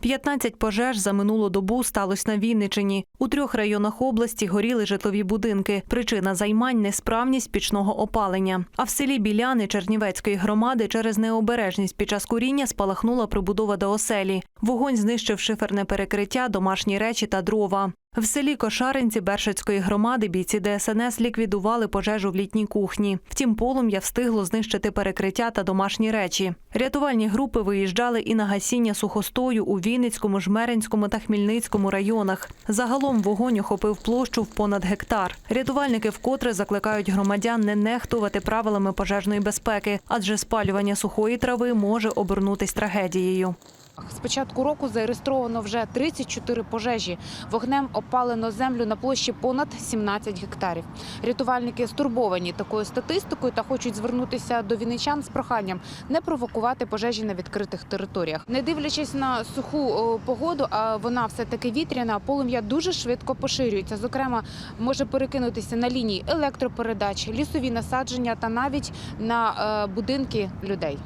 15 пожеж за минулу добу сталося на Вінничині. У трьох районах області горіли житлові будинки. Причина займань несправність пічного опалення. А в селі Біляни Чернівецької громади через необережність під час куріння спалахнула прибудова до оселі. Вогонь знищив шиферне перекриття, домашні речі та дрова. В селі Кошаринці Бершацької громади бійці ДСНС ліквідували пожежу в літній кухні. Втім, полум'я встигло знищити перекриття та домашні речі. Рятувальні групи виїжджали і на гасіння сухостою у Вінницькому, Жмеринському та Хмільницькому районах. Загалом вогонь охопив площу в понад гектар. Рятувальники вкотре закликають громадян не нехтувати правилами пожежної безпеки, адже спалювання сухої трави може обернутись трагедією. З початку року зареєстровано вже 34 пожежі. Вогнем опалено землю на площі понад 17 гектарів. Рятувальники стурбовані такою статистикою та хочуть звернутися до вінничан з проханням не провокувати пожежі на відкритих територіях. Не дивлячись на суху погоду, а вона все таки вітряна, полум'я дуже швидко поширюється. Зокрема, може перекинутися на лінії електропередач, лісові насадження та навіть на е, будинки людей.